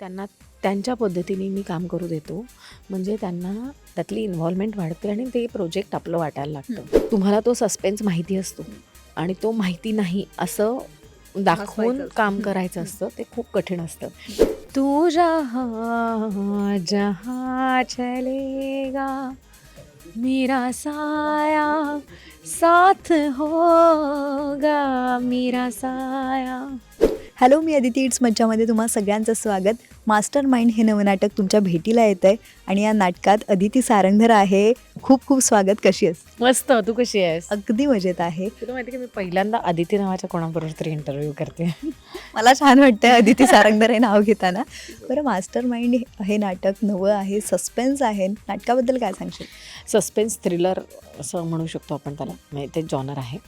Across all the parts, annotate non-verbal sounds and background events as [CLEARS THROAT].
त्यांना त्यांच्या पद्धतीने मी काम करू देतो. म्हणजे त्यांना त्यातली इन्व्हॉल्वमेंट वाढते आणि ते प्रोजेक्ट आपलं वाटायला लागतं. तुम्हाला तो सस्पेन्स माहिती असतो. आणि तो माहिती नाही असं दाखवून काम. करायचं असतं ते खूप कठीण असतं. तू जहाँ जहाँ चलेगा मेरा साया साथ होगा मेरा साया. हॅलो मी अदिती इट्स मज्जामध्ये तुम्हा सगळ्यांचं स्वागत. मास्टर माइंड हे नवं नाटक तुमच्या भेटीला येतं आहे आणि या नाटकात अदिती सारंगधर आहे. खूप खूप स्वागत. कशी आहेस? मस्त. तू कशी आहेस? अगदी मजेत आहे. तुला माहिती की मी पहिल्यांदा आदिती नावाच्या कोणाबरोबर तरी इंटरव्ह्यू करते. [LAUGHS] मला छान वाटतं अदिती सारंगधर हे नाव घेताना. बरं मास्टर माइंड हे नाटक नवं आहे. सस्पेन्स आहे. नाटकाबद्दल काय सांगशील? सस्पेन्स थ्रिलर असं म्हणू शकतो आपण त्याला. म्हणजे ते जॉनर आहे.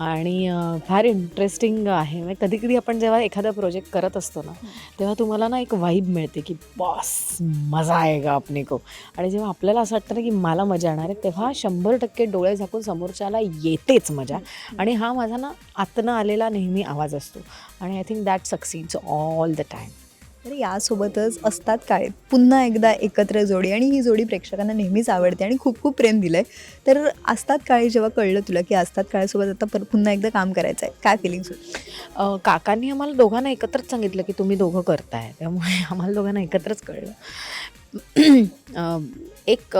आणि फार इंटरेस्टिंग आहे. म्हणजे कधी कधी आपण जेव्हा एखादा प्रोजेक्ट करत असतो ना तेव्हा तुम्हाला ना एक वाईब मिळते की बॉस मजा आहे का आपने को आणि जेव्हा आपल्याला असं वाटतं ना की मला मजा येणार आहे तेव्हा शंभर टक्के डोळे झाकून समोरच्याला येतेच मजा. आणि हा माझा ना आतनं आलेला नेहमी आवाज असतो. आणि I think that succeeds all the time तर यासोबतच असतात काळे पुन्हा एकदा एकत्र जोडी आणि ही जोडी प्रेक्षकांना नेहमीच आवडते आणि खूप खूप प्रेम दिलं आहे तर असतात काळे जेव्हा कळलं तुला की असतात काळेसोबत आता पर पुन्हा एकदा काम करायचं आहे काय फिलिंग्स काकांनी आम्हाला दोघांना एकत्रच सांगितलं की तुम्ही दोघं करताय. त्यामुळे [LAUGHS] आम्हाला दोघांना एकत्रच कळलं. [CLEARS THROAT] एक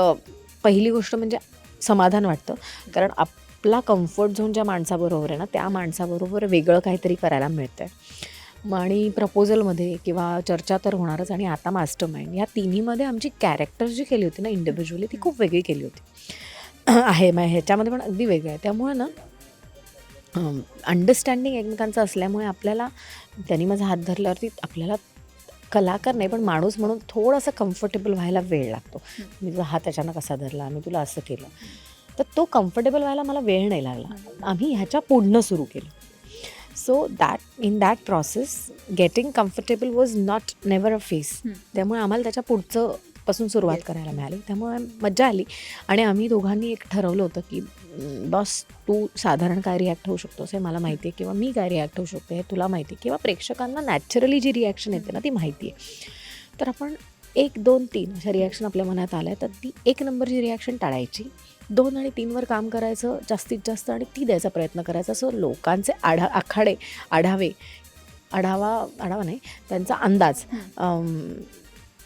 पहिली गोष्ट म्हणजे समाधान वाटतं. कारण आपला कम्फर्ट झोन ज्या माणसाबरोबर आहे ना त्या माणसाबरोबर वेगळं काहीतरी करायला मिळतं आहे मग आणि प्रपोजलमध्ये किंवा चर्चा तर होणारच आणि आता मास्टर माइंड या तिन्हीमध्ये आमची कॅरेक्टर जी केली होती ना इंडिव्हिज्युअली ती खूप वेगळी केली होती. [CLEARS THROAT] आहे मग ह्याच्यामध्ये पण अगदी वेगळं आहे. त्यामुळे ना अंडरस्टँडिंग एकमेकांचं असल्यामुळे आपल्याला त्यांनी माझा हात धरल्यावरती आपल्याला कलाकार नाही पण माणूस म्हणून थोडासा कम्फर्टेबल व्हायला वेळ लागतो. मी तुझा हात अचानक असा धरला मी तुला असं केलं. तर तो कम्फर्टेबल व्हायला मला वेळ नाही लागला. आम्ही ह्याच्या पुढनं सुरू केलं. So that in that process getting comfortable was not never a face त्यामुळे आम्हाला त्याच्या पुढचं पासून सुरुवात. करायला मिळाली. त्यामुळे मजा आली. आणि आम्ही दोघांनी एक ठरवलं होतं की बॉस तू साधारण काय रिॲक्ट होऊ शकतोस हे मला माहिती आहे किंवा मी काय रिॲक्ट होऊ शकते हे तुला माहिती आहे किंवा प्रेक्षकांना नॅचरली जी रिॲक्शन येते ना ती माहिती आहे. तर आपण एक दोन तीन अशा रिॲक्शन आपल्या मनात आल्या. तर ती एक नंबरची रिॲक्शन टाळायची. दोन आणि तीनवर काम करायचं जास्तीत जास्त आणि ती द्यायचा प्रयत्न करायचा. असं लोकांचे आढा आखाडे आढावे आढावा आढावा नाही त्यांचा अंदाज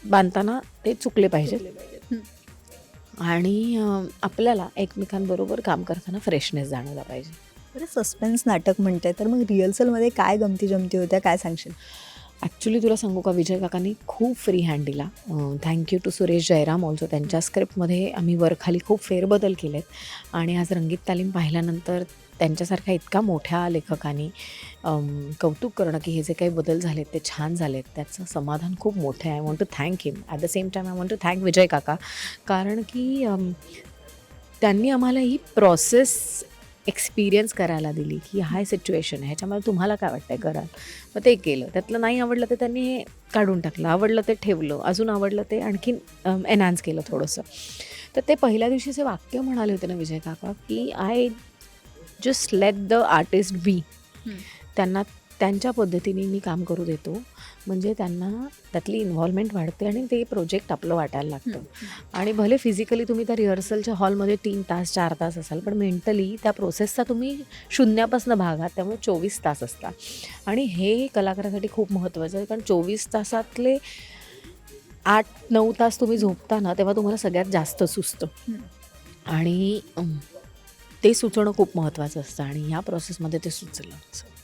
बांधताना ते चुकले पाहिजेत. आणि आपल्याला एकमेकांबरोबर काम करताना फ्रेशनेस जाणवला पाहिजे. बरं सस्पेन्स नाटक म्हणते तर मग रिहर्सलमध्ये काय गमती जमती होत्या? काय सांगशील? ॲक्च्युली तुला सांगू का विजय काकांनी खूप फ्री हँड दिला. Thank you to Suresh Jayaram also त्यांच्या स्क्रिप्टमध्ये आम्ही वरखाली खूप फेरबदल केलेत. आणि आज रंगीत तालीम पाहिल्यानंतर त्यांच्यासारख्या इतका मोठ्या लेखकांनी कौतुक करणं की हे जे काही बदल झालेत ते छान झालेत. त्याचं समाधान खूप मोठं आहे. I want to thank him at the same time I want to thank Vijay काका. कारण की त्यांनी आम्हाला ही प्रोसेस एक्सपिरियन्स करायला दिली की हाय सिच्युएशन आहे. ह्याच्यामध्ये तुम्हाला काय वाटतंय कराल मग ते केलं. त्यातलं नाही आवडलं ते त्यांनी हे काढून टाकलं. आवडलं ते ठेवलं. अजून आवडलं ते आणखीन एनहान्स केलं थोडंसं. तर ते पहिल्या दिवशीचे वाक्य म्हणाले होते ना विजय काका की I just let the artist be त्यांना त्यांच्या पद्धतीने मी काम करू देतो. म्हणजे त्यांना त्यातली इन्व्हॉल्वमेंट वाढते आणि ते प्रोजेक्ट आपलं वाटायला लागतं. आणि भले फिजिकली तुम्ही त्या रिहर्सलच्या हॉलमध्ये तीन तास चार तास असाल पण मेंटली त्या प्रोसेसचा तुम्ही शून्यापासून भाग आहात त्यामुळे चोवीस तास असता आणि हे कलाकारासाठी खूप महत्त्वाचं आहे कारण चोवीस तासातले आठ नऊ तास तुम्ही झोपता ना तेव्हा तुम्हाला सगळ्यात जास्त सुचतं आणि ते सुचवणं खूप महत्त्वाचं असतं आणि या प्रोसेसमध्ये ते सुचलं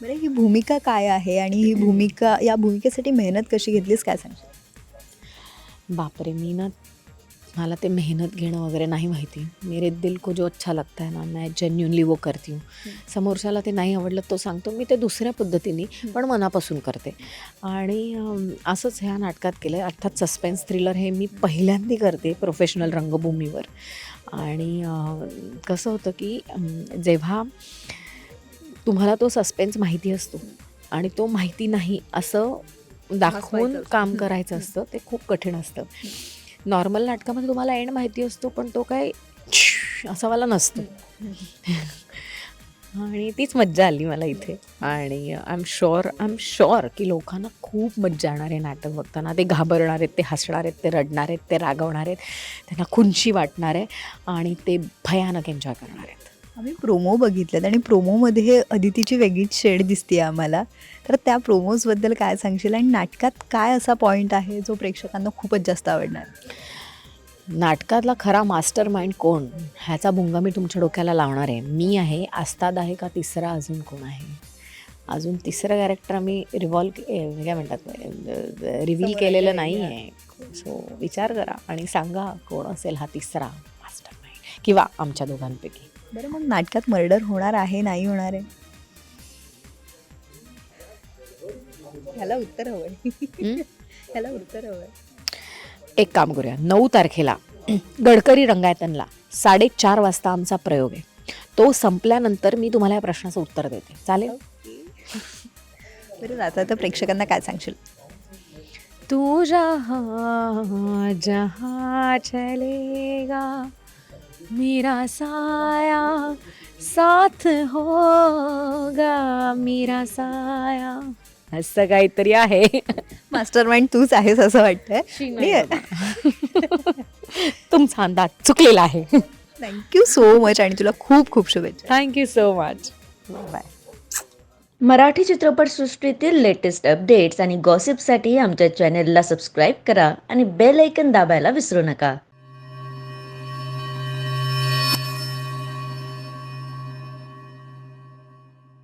बरं ही भूमिका काय आहे आणि ही भूमिका या भूमिकेसाठी मेहनत कशी घेतलीस काय सांगशील? बापरे मी ना मला ते मेहनत घेणं वगैरे नाही माहिती. मेरे दिल को जो अच्छा लगता है ना मैं जेन्युनली वो करती हूँ. समोरच्याला ते नाही आवडलं तो सांगतो मी ते दुसऱ्या पद्धतीने पण मनापासून करते. आणि असंच ह्या नाटकात केलं आहे अर्थात सस्पेन्स थ्रिलर हे मी पहिल्यांदा करते प्रोफेशनल रंगभूमीवर. आणि कसं होतं की जेव्हा तुम्हाला तो सस्पेन्स माहिती असतो आणि तो माहिती नाही असं दाखवून. काम करायचं असतं ते खूप कठीण असतं. नॉर्मल नाटकामध्ये तुम्हाला एंड माहिती असतो पण तो काय असा वाला नसतो. आणि तीच मज्जा आली मला इथे. आणि I am sure I am sure की लोकांना खूप मज्जा येणार आहे नाटक बघताना. ते घाबरणार आहेत ते हसणार आहेत ते रडणार आहेत ते रागवणार आहेत. त्यांना खुंची वाटणार आहे आणि ते भयानक एन्जॉय करणार आहेत. आम्ही प्रोमो बघितलेत आणि प्रोमोमध्ये अदितीची वेगळीच शेड दिसते आम्हाला. तर त्या प्रोमोजबद्दल काय सांगशील? आणि नाटकात काय असा पॉईंट आहे जो प्रेक्षकांना खूपच जास्त आवडणार? नाटकातला खरा मास्टर माइंड कोण? ह्याचा भुंगा मी तुमच्या डोक्याला लावणार आहे. मी आहे आस्ताद आहे का तिसरा अजून कोण आहे? अजून तिसरं कॅरेक्टर आम्ही रिव्हॉल्व काय म्हणतात? रिव्हील केलेलं नाही आहे. सो विचार करा आणि सांगा कोण असेल हा तिसरा मास्टर माइंड किंवा आमच्या दोघांपैकी. बरं मग नाटकात मर्डर होणार आहे नाही होणार आहे? ह्याला उत्तर हवंय. हं? ह्याला उत्तर हवंय. एक काम करूया. नऊ तारखेला गडकरी रंगायतनला साडेचार वाजता आमचा प्रयोग आहे. तो संपल्यानंतर मी तुम्हाला या प्रश्नाचं उत्तर देते. चालेल? बरं आता तर प्रेक्षकांना काय सांगशील? तू जहाँ जहाँ चलेगा मेरा साया साथ होगा मेरा साया। असं काहीतरी आहे. मास्टर माइंड तूच आहेस असं वाटतंय. [LAUGHS] तुमचा अंदाज चुकलेला आहे. थँक्यू सो मच आणि तुला खूप खूप शुभेच्छा. Thank you so much bye Marathi चित्रपटसृष्टीतील लेटेस्ट अपडेट्स आणि गॉसिपसाठी आमच्या चॅनेलला सबस्क्राईब करा आणि बेल ऐकन दाबायला विसरू नका.